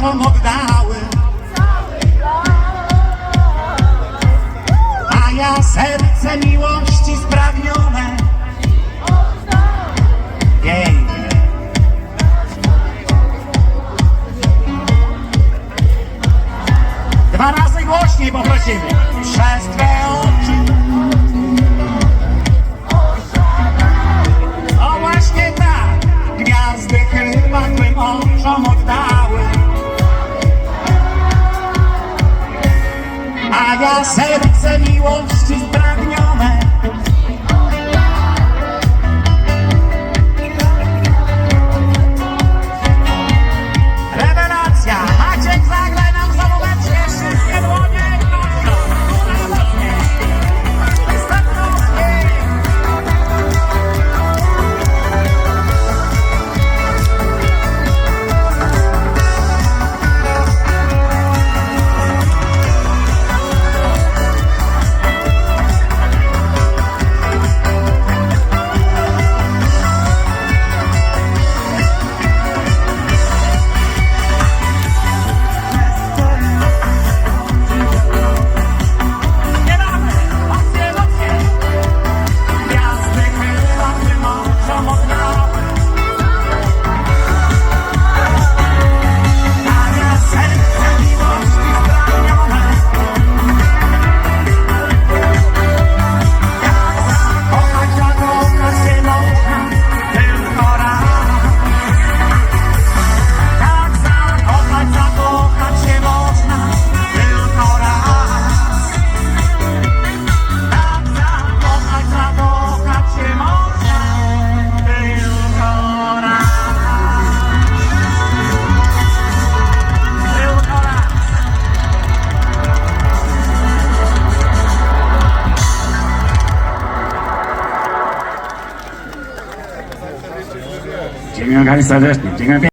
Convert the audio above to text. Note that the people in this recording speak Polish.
oczom oddały A ja serce miłości spragnione. Pięknie Dwa razy głośniej poprosimy. Przez Twe 应该开始的，应该。